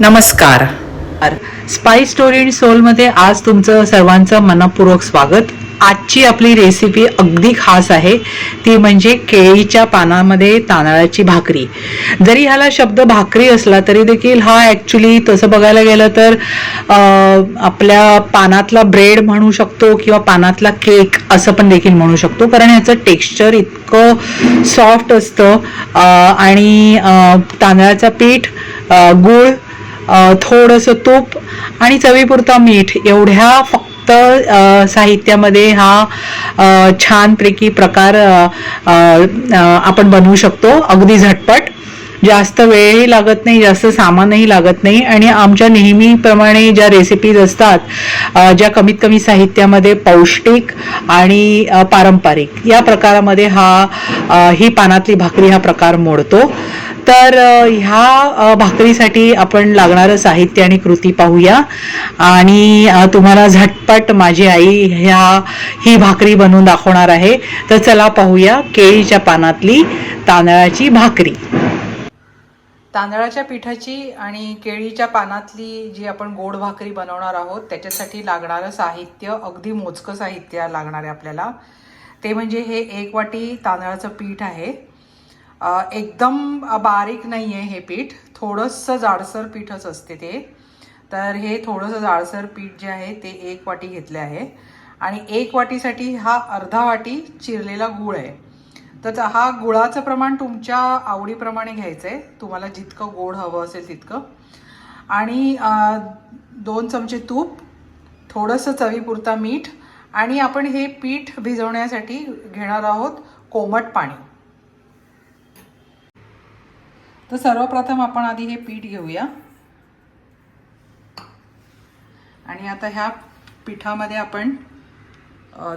नमस्कार. Spice story and सोलमध्ये आज तुमचं सर्वांचं मनपूर्वक स्वागत. आजची आपली रेसिपी अगदी खास आहे. ती म्हणजे केळीच्या पानामध्ये तांदळाची भाकरी. जरी ह्याला शब्द भाकरी असला तरी देखील हा ॲक्च्युली तसं बघायला गेलं तर आपल्या पानातला ब्रेड म्हणू शकतो किंवा पानातला केक असं पण देखील म्हणू शकतो. कारण ह्याचं टेक्स्चर इतकं सॉफ्ट असतं आणि तांदळाचं पीठ गूळ थोडंसं तूप आणि चवीपुरता मीठ एवढ्या फक्त साहित्यामध्ये हा छानपैकी प्रकार आपण बनवू शकतो. अगदी झटपट. जास्त वेळही लागत नाही जास्त सामानही लागत नाही आणि आमच्या नेहमीप्रमाणे ज्या रेसिपीज असतात ज्या कमीत कमी साहित्यामध्ये पौष्टिक आणि पारंपरिक या प्रकारामध्ये हा ही पानातली भाकरी हा प्रकार मोडतो. तर ह्या भाकरीसाठी आपण लागणारं साहित्य आणि कृती पाहूया. आणि तुम्हाला झटपट माझी आई ह्या ही भाकरी बनवून दाखवणार आहे. तर चला पाहूया केळीच्या पानातली तांदळाची भाकरी. तांदळाच्या पिठाची आणि केळीच्या पानातली जी आपण गोड भाकरी बनवणार आहोत त्याच्यासाठी लागणारं साहित्य अगदी मोजकं साहित्य लागणार आहे आपल्याला. ते म्हणजे हे एक वाटी तांदळाचं पीठ आहे. एकदम बारीक नाही आहे हे पीठ. थोडंसं जाडसर पीठच असते ते. तर हे थोडंसं जाडसर पीठ जे आहे ते एक वाटी घेतले आहे. आणि एक वाटीसाठी हा अर्धा वाटी चिरलेला गूळ आहे. तर हा गुळाचं प्रमाण तुमच्या आवडीप्रमाणे घ्यायचं आहे तुम्हाला जितकं गोड हवं असेल तितकं. आणि दोन चमचे तूप थोडंसं चवीपुरता मीठ आणि आपण हे पीठ भिजवण्यासाठी घेणार आहोत कोमट पाणी. तर सर्वप्रथम आपण आधी हे पीठ घेऊया. आणि आता ह्या पिठामध्ये आपण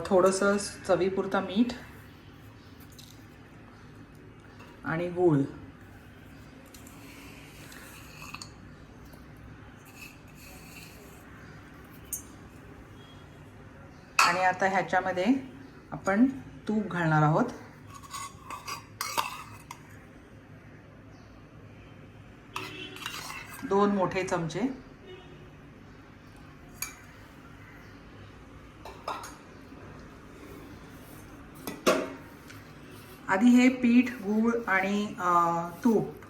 थोडंसं चवीपुरता मीठ आणि गूळ. आणि आता ह्याच्यामध्ये आपण तूप घालणार आहोत. दोन मोठे चमचे. आधी हे पीठ गूळ आणि तूप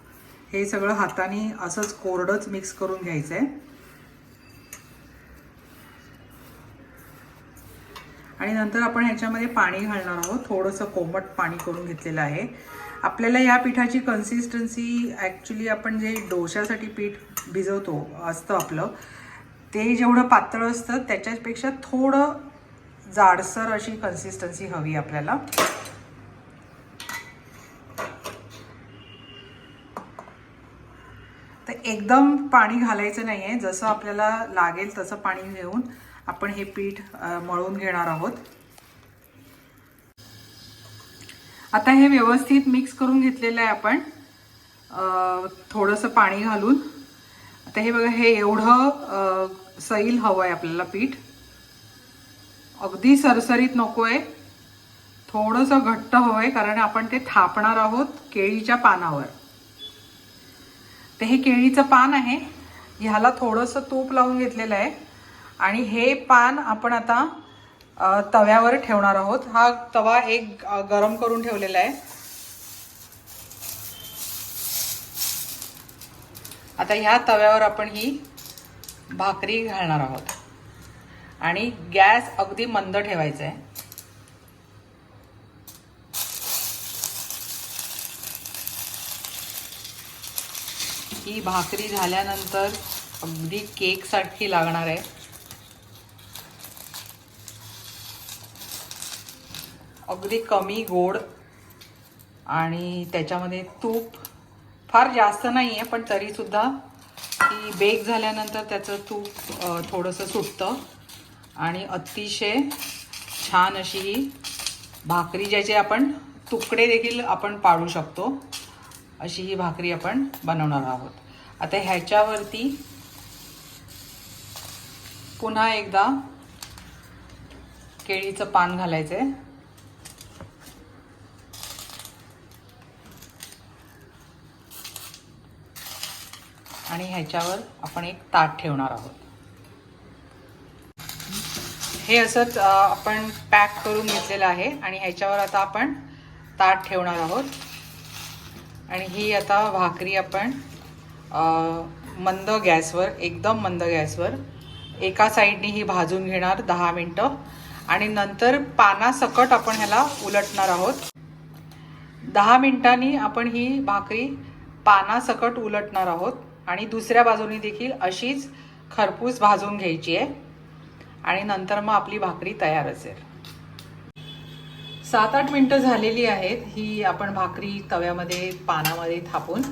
हे सगळं हाताने असंच कोरडंच मिक्स करून घ्यायचं आहे आणि नंतर आपण ह्याच्यामध्ये पाणी घालणार आहोत. थोडंसं कोमट पाणी करून घेतलेलं आहे. आपल्याला या पिठाची कन्सिस्टन्सी ॲक्च्युली आपण जे डोशासाठी पीठ भिजवतो असतं आपलं ते जेवढं पातळ असतं त्याच्यापेक्षा थोडं जाडसर अशी कन्सिस्टन्सी हवी आपल्याला. तर एकदम पाणी घालायचं नाही आहे जसं आपल्याला लागेल तसं पाणी घेऊन आपण हे पीठ मळून घेणार आहोत. आता हे व्यवस्थित मिक्स करून घेतलेलं आहे आपण. थोडंसं पाणी घालून. आता हे बघा हे एवढं सैल हवं आहे आपल्याला पीठ. अगदी सरसरीत नको आहे थोडंसं घट्ट हवं आहे कारण आपण ते थापणार आहोत केळीच्या पानावर. तर हे केळीचं पान आहे. ह्याला थोडंसं तूप लावून घेतलेलं आहे. आणि हे पान आपण आता तव्यावर ठेवणार आहोत. हा तवा एक गरम करून ठेवलेला आहे. आता ह्या तव्यावर आपण ही भाकरी घालणार आहोत. आणि गॅस अगदी मंद ठेवायचा आहे. ही भाकरी झाल्यानंतर अगदी केकसाठी लागणार आहे. अगदी कमी गोड आणि त्याच्यामध्ये तूप फार जास्त नाही आहे पण तरीसुद्धा ती बेक झाल्यानंतर त्याचं तूप थोडंसं सुटतं. आणि अतिशय छान अशी ही भाकरी ज्याचे आपण तुकडे देखील आपण पाडू शकतो अशी ही भाकरी आपण बनवणार आहोत. आता ह्याच्यावरती पुन्हा एकदा केळीचं पान घालायचं आहे आणि ह्याच्यावर आपण एक ताट ठेवणार आहोत. हे असंच आपण पॅक करून घेतलेलं आहे आणि ह्याच्यावर आता आपण ताट ठेवणार आहोत. आणि ही आता भाकरी आपण मंद गॅसवर एकदम मंद गॅसवर एका साईडने ही भाजून घेणार दहा मिनटं. आणि नंतर पानासकट आपण ह्याला उलटणार आहोत. दहा मिनटांनी आपण ही भाकरी पानासकट उलटणार आहोत. आणि दुसऱ्या बाजूनी देखील अशीच खरपूस भाजून घ्यायची आहे. आणि नंतर मग आपली भाकरी तयार असेल. सात आठ मिनटं झालेली आहेत ही आपण भाकरी तव्यामध्ये पानामध्ये थापून.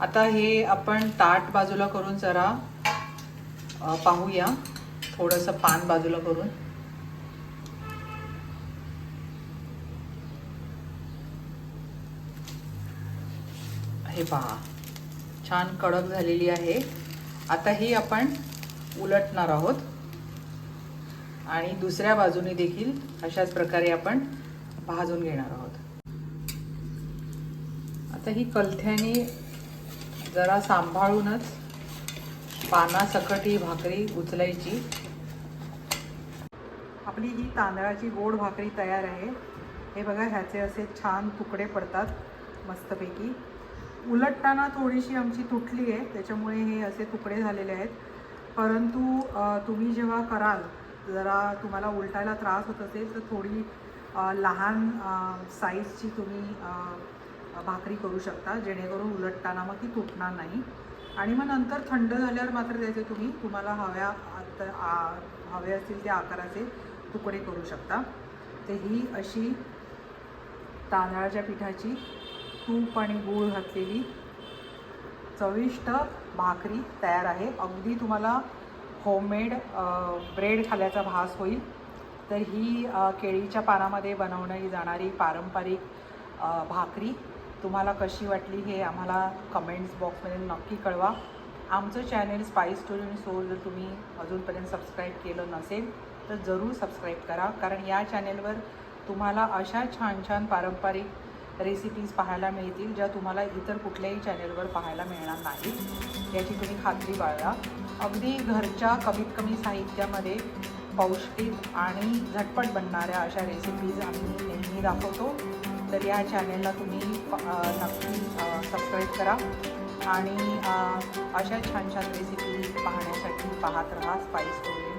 आता हे आपण ताट बाजूला करून जरा पाहूया. थोडंसं पान बाजूला करून. हे पहा. छान कडक झालेली आहे. आता ही आपण उलटणार आहोत. आणि दुसऱ्या बाजूने देखील अशाच प्रकारे आपण भाजून घेणार आहोत. आता ही कलथ्याने जरा सांभाळूनच पानासकट ही भाकरी उचलायची. आपली ही तांदळाची गोड भाकरी तयार आहे. हे बघा ह्याचे असे छान तुकडे पडतात मस्तपैकी. उलटताना थोडीशी आमची तुटली आहे त्याच्यामुळे हे असे तुकडे झालेले आहेत. परंतु तुम्ही जेव्हा कराल जरा तुम्हाला उलटायला त्रास होत असेल तर थोडी लहान साईजची तुम्ही भाकरी करू शकता जेणेकरून उलटताना मग ती तुटणार नाही. आणि मग नंतर थंड झाल्यावर मात्र त्याचे तुम्ही तुम्हाला हव्या आ- हवे असतील त्या आकाराचे तुकडे करू शकता. तर ही अशी तांदळाच्या पिठाची तूप आणि गूळ घातलेली चविष्ट भाकरी तयार आहे. अगदी तुम्हाला होममेड ब्रेड खाल्याचा भास होईल. तर ही केळीच्या पानामध्ये बनवली जाणारी पारंपरिक भाकरी. तुम्हाला कशी वाटली हे आम्हाला कमेंट्स बॉक्समध्ये नक्की कळवा. आमचं चॅनेल स्पाईस स्टोरी आणि सोल जर तुम्ही अजूनपर्यंत सबस्क्राईब केलं नसेल तर जरूर सबस्क्राईब करा. कारण या चॅनेलवर तुम्हाला अशा छान छान पारंपरिक रेसिपीज पाहायला मिळतील ज्या तुम्हाला इतर कुठल्याही चॅनेलवर पाहायला मिळणार नाहीत. याची तुम्ही खात्री बाळगा. अगदी घरच्या कमीत कमी साहित्यामध्ये पौष्टिक आणि झटपट बनणाऱ्या अशा रेसिपीज आम्ही नेहमी दाखवतो. तर या चॅनेलला तुम्ही नक्की सबस्क्राईब करा. आणि अशा छान छान रेसिपीज पाहण्यासाठी पाहत राहा स्पाईस स्टोरी